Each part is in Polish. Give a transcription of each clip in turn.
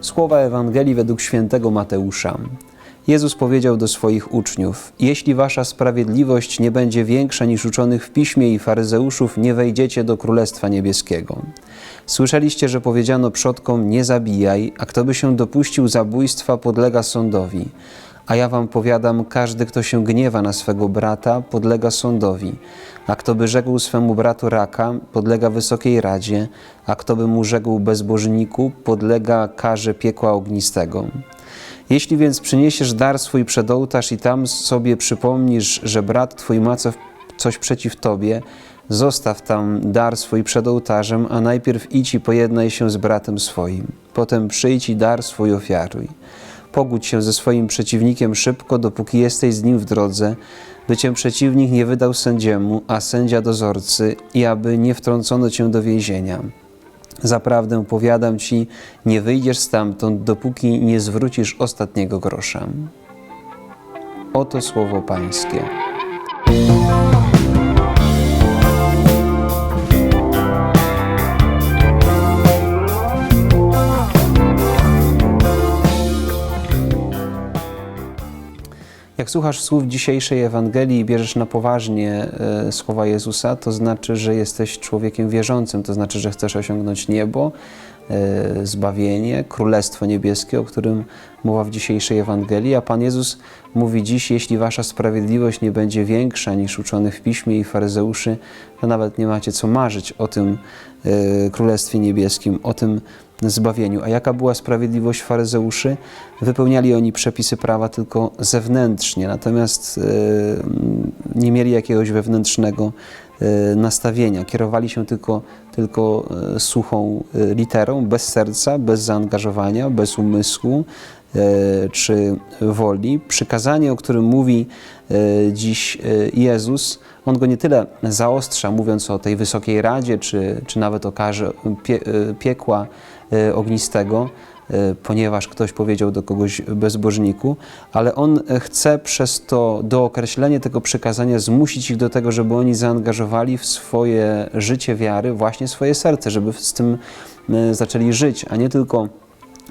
Słowa Ewangelii według świętego Mateusza. Jezus powiedział do swoich uczniów: Jeśli wasza sprawiedliwość nie będzie większa niż uczonych w piśmie i faryzeuszów, nie wejdziecie do Królestwa Niebieskiego. Słyszeliście, że powiedziano przodkom: Nie zabijaj, a kto by się dopuścił zabójstwa, podlega sądowi. A ja wam powiadam, każdy, kto się gniewa na swego brata, podlega sądowi. A kto by rzekł swemu bratu raka, podlega wysokiej radzie, a kto by mu rzekł bezbożniku, podlega karze piekła ognistego. Jeśli więc przyniesiesz dar swój przed ołtarz i tam sobie przypomnisz, że brat twój ma co- coś przeciw tobie, zostaw tam dar swój przed ołtarzem, a najpierw idź i pojednaj się z bratem swoim. Potem przyjdź i dar swój ofiaruj. Pogódź się ze swoim przeciwnikiem szybko, dopóki jesteś z nim w drodze, by cię przeciwnik nie wydał sędziemu, a sędzia dozorcy, i aby nie wtrącono cię do więzienia. Zaprawdę powiadam ci, nie wyjdziesz stamtąd, dopóki nie zwrócisz ostatniego grosza. Oto słowo Pańskie. Jak słuchasz słów dzisiejszej Ewangelii i bierzesz na poważnie e, słowa Jezusa, to znaczy, że jesteś człowiekiem wierzącym, to znaczy, że chcesz osiągnąć niebo, e, zbawienie, królestwo niebieskie, o którym mowa w dzisiejszej Ewangelii. A Pan Jezus mówi dziś: Jeśli wasza sprawiedliwość nie będzie większa niż uczonych w piśmie i faryzeuszy, to nawet nie macie co marzyć o tym e, królestwie niebieskim, o tym zbawieniu. A jaka była sprawiedliwość faryzeuszy? Wypełniali oni przepisy prawa tylko zewnętrznie, natomiast e, nie mieli jakiegoś wewnętrznego e, nastawienia. Kierowali się tylko, tylko e, suchą literą, bez serca, bez zaangażowania, bez umysłu czy woli. Przykazanie, o którym mówi dziś Jezus, on go nie tyle zaostrza, mówiąc o tej wysokiej radzie, czy, czy nawet o karze pie, piekła ognistego, e, ponieważ ktoś powiedział do kogoś bezbożniku, ale on chce przez to dookreślenie tego przykazania zmusić ich do tego, żeby oni zaangażowali w swoje życie wiary właśnie swoje serce, żeby z tym e, zaczęli żyć, a nie tylko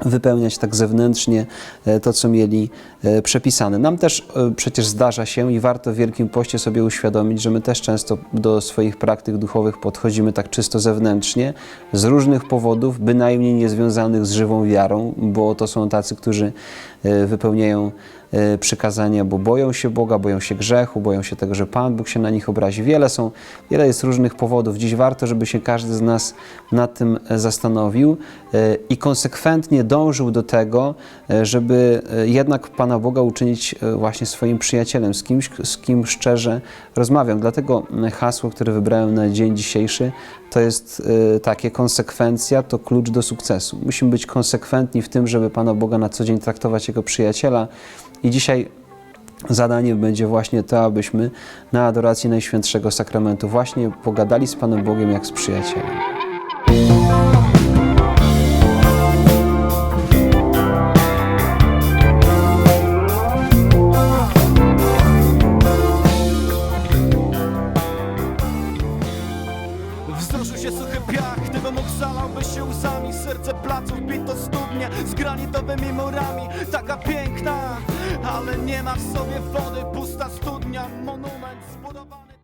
wypełniać tak zewnętrznie e, to, co mieli e, przepisane. Nam też e, przecież zdarza się i warto w Wielkim Poście sobie uświadomić, że my też często do swoich praktyk duchowych podchodzimy tak czysto zewnętrznie, z różnych powodów, bynajmniej niezwiązanych z żywą wiarą, bo to są tacy, którzy wypełniają przykazania, bo boją się Boga, boją się grzechu, boją się tego, że Pan Bóg się na nich obrazi. Wiele są, wiele jest różnych powodów. Dziś warto, żeby się każdy z nas nad tym e, zastanowił e, i konsekwentnie dążył do tego, e, żeby e, jednak Pana Boga uczynić e, właśnie swoim przyjacielem, z kimś, z kim szczerze rozmawiam. Dlatego hasło, które wybrałem na dzień dzisiejszy, to jest e, takie konsekwencja, to klucz do sukcesu. Musimy być konsekwentni w tym, żeby Pana Boga na co dzień traktować jako przyjaciela i dzisiaj Zadaniem będzie właśnie to, abyśmy na adoracji Najświętszego Sakramentu właśnie pogadali z Panem Bogiem jak z przyjacielem. Wzruszył się suchy piach, zalałby się łzami Serce z murami Taka piękna, ale nie ma w sobie wody Pusta studnia, zbudowany